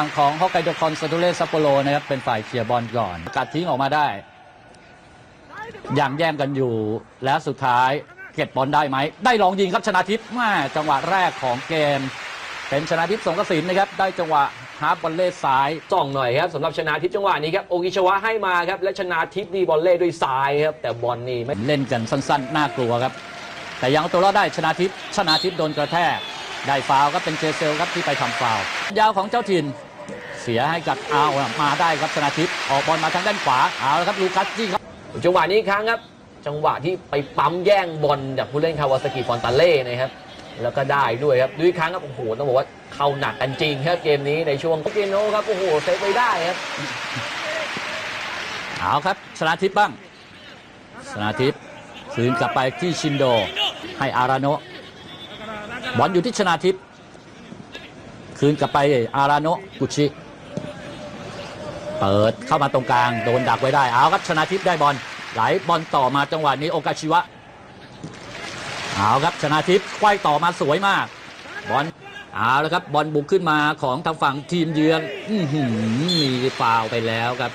ฝั่งของฮอกไกโดคอนซาโตเลซัปโปโรนะครับเป็นฝ่ายเคลียร์บอลก่อนกัดทิ้งออกมาได้ยังแย่งกันอยู่แล้วสุดท้ายเก็บบอลได้ไหม ได้ลองยิงครับชนะทิพย์แม่จังหวะแรกของเกม เป็นชนะทิพย์สงกระสินนะครับ ได้จังหวะฮาร์ปบอลเล่ซ้ายส่องหน่อยครับสำหรับชนะทิพย์จังหวะนี้ครับโอกิชวะให้มาครับและชนะทิพย์นี่บอลเล่ด้วยซ้ายครับแต่บอลนี่ไม่เล่นกันสั้นๆน่ากลัวครับ แต่ยังเอาตัวรอดได้ชนะทิพย์ชนะทิพย์โดนกระแทก ได้ฟาวล์ครับเป็นเจเซลครับที่ไปทำฟาวล์ยาวของเจ้าถิ่น เสียให้กับเอามาได้ครับชนะทิพย์ออกบอลมาทางด้านขวาเอาละครับลูคัสจี้ครับจังหวะนี้อีกครั้งครับ จังหวะที่ไปปั๊มแย่งบอลจากผู้เล่นคาวาซากิฟอนตาเล่นะครับแล้วก็ได้ด้วยครับดูอีกครั้งครับโอ้โหต้องบอกว่าเข้าหนักกันจริงครับเกมนี้ในช่วงเกมโนครับโอ้โหเซฟไว้ได้ครับเอาครับชนะทิพย์บ้างชนะทิพย์คืนกลับไปที่ชินโดให้อาราโนะ บอลอยู่ที่ชนะทิพย์คืนกลับไปอาราโนกุชิ เปิดเข้ามาตรงกลาง โดนดักไว้ได้ เอาครับชนะทิพย์ได้บอลไหลบอลต่อมาจังหวะนี้โอกาชิวะ เอาครับชนะทิพย์ควายต่อมาสวยมาก บอลเอาแล้วครับบอลบุกขึ้นมาของทางฝั่งทีมเยือนอื้อหือมีฟาวไปแล้วครับ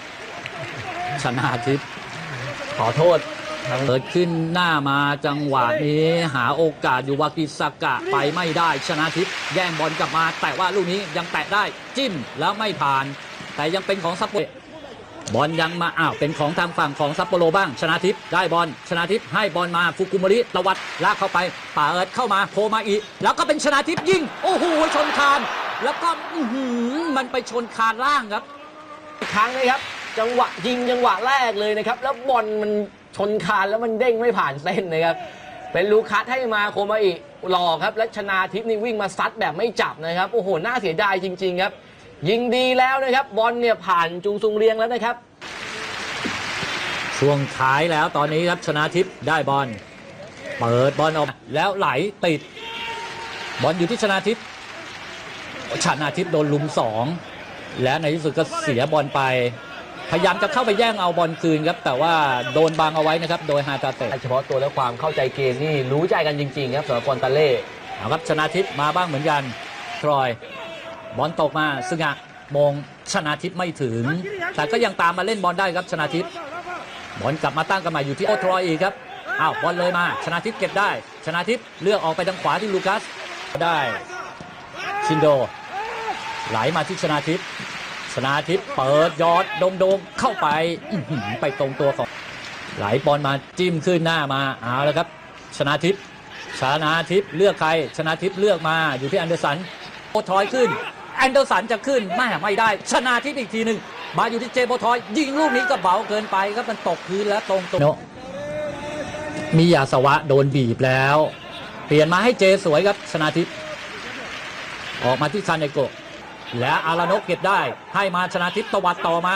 ชนะทิพย์ขอโทษ เปิดขึ้นหน้ามาจังหวะนี้หาโอกาสอยู่วากิสากะไปไม่ได้ชนะทิพย์แย่งบอลกลับมา แต่ว่าลูกนี้ยังแตะได้จิ้มแล้วไม่ผ่าน แต่ยังเป็นของซัปโปโรบอลยังมาอ้าวเป็นของทางฝั่งของซัปโปโรบ้างชนะทิพย์ได้บอลชนะทิพย์ให้บอลมาฟุกุมริตวัดลากเข้าไปเปิดเข้ามาโคมาอีแล้วก็เป็นชนะทิพย์ยิงโอ้โหชนคาน แล้วก็อื้อหือมันไปชนคานล่างครับอีกครั้งนะครับ จังหวะยิงจังหวะแรกเลยนะครับ แล้วบอลมัน ชนคานแล้วมันเด้งไม่ผ่านเส้นนะครับ เป็นลูคัสให้มาโคมาอิหลอกครับ และชนาทิพย์นี่วิ่งมาซัดแบบไม่จับนะครับ โอ้โห น่าเสียดายจริง ๆ ครับ ยิงดีแล้วนะครับ บอลเนี่ยผ่านจุงซุงเรียงแล้วนะครับ ช่วงท้ายแล้วตอนนี้ครับชนะทิพย์ได้บอล เปิดบอลออกแล้วไหลติด บอลอยู่ที่ชนะทิพย์ชนะทิพย์โดนลุมสองและในที่สุดก็เสียบอลไป พยายามจะเข้าไปแย่งเอาบอลคืนครับ แต่ว่าโดนบังเอาไว้นะครับ โดยฮาตาเตะเฉพาะตัวและความเข้าใจเกมนี่รู้ใจกันจริง ๆ ครับสำหรับฟอนตาเล่เอาครับชนะทิพย์มาบ้างเหมือนกันทรอยบอลตกมาซึ่งอะมงชนะทิพย์ไม่ถึง แต่ก็ยังตามมาเล่นบอลได้ครับชนะทิพย์บอลกลับมาตั้งกันใหม่อยู่ที่โอทรอยอีกครับอ้าวบอลเลยมา ชนะทิพย์เก็บได้ ชนะทิพย์เลือกออกไปทางขวาที่ลูคัสได้ชินโดไหลมาที่ชนะทิพย์ ชนะทิพย์เปิดยอดโดงโดงๆเข้าไปไปตรงตัวของไหลบอลมาจิ้มขึ้นหน้ามาเอาแล้วครับ ชนะทิพย์ชนะทิพย์เลือกใคร ชนะทิพย์เลือกมาอยู่ที่แอนเดอร์สันโอทอยขึ้นแอนเดอร์สันจะขึ้นแม่ไม่ได้ ชนะทิพย์อีกทีหนึ่งมาอยู่ที่เจโบทอย ยิงลูกนี้ก็เบาเกินไปครับมันตกพื้นแล้วตรงตัวมียาสวะโดนบีบแล้ว เปลี่ยนมาให้เจสวยครับชนะทิพย์ออกมาที่คาเนโก และอาราโนะเก็บได้ให้มาชนะทิพย์ตวัดต่อมา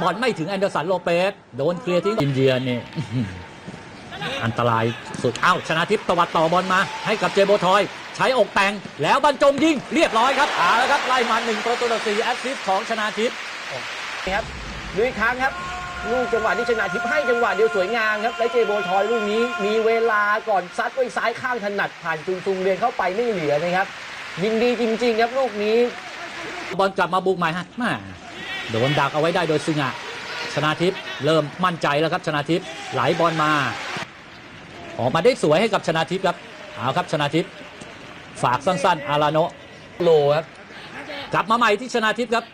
บอลไม่ถึงแอนเดอร์สันโลเปสโดนเคลียร์ทิ้งอินเดียนี่อันตรายสุดเอ้าชนะทิพย์ตวัดต่อบอลมา ให้กับเจโบทอย ใช้อกแต่งแล้วบรรจงยิงเรียบร้อยครับเอาละครับไล่มาหนึ่งประตูต่อสี่แอสซิสต์ของชนะทิพย์นะครับดูอีกครั้งครับลูกจังหวะที่ชนะทิพย์ให้จังหวะเดียวสวยงามครับและเจโบทอยลูกนี้มีเวลาก่อนซัดด้วยซ้ายข้างถนัดผ่านจุงซุงเรียนเข้าไปไม่เหลือนะครับยิงดีจริง ๆ ครับลูกนี้ บอลกลับมาบุกใหม่ฮะแม่โดนดักเอาไว้ได้โดยซึงะชนะทิพย์เริ่มมั่นใจแล้วครับชนะทิพย์ไหลบอลมา ออกมาได้สวยให้กับชนะทิพย์ครับเอาครับชนะทิพย์ฝากสั้นๆอาราโนโลครับกลับมาใหม่ที่ชนะทิพย์ครับ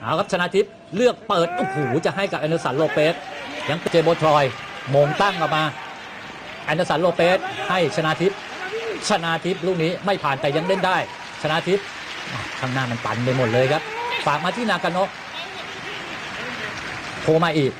เอาครับชนะทิพย์เลือกเปิดโอ้โหจะให้กับแอนเดอร์สันโลเปสยังเจโบทรอยมงตั้งออกมาแอนเดอร์สันโลเปสให้ชนะทิพย์ชนะทิพย์ลูกนี้ไม่ผ่านแต่ยังเล่นได้ ชนะทิพย์ ข้างหน้ามันปันไปหมดเลยครับ ฝากมาที่นากาโนะโทรมาอีก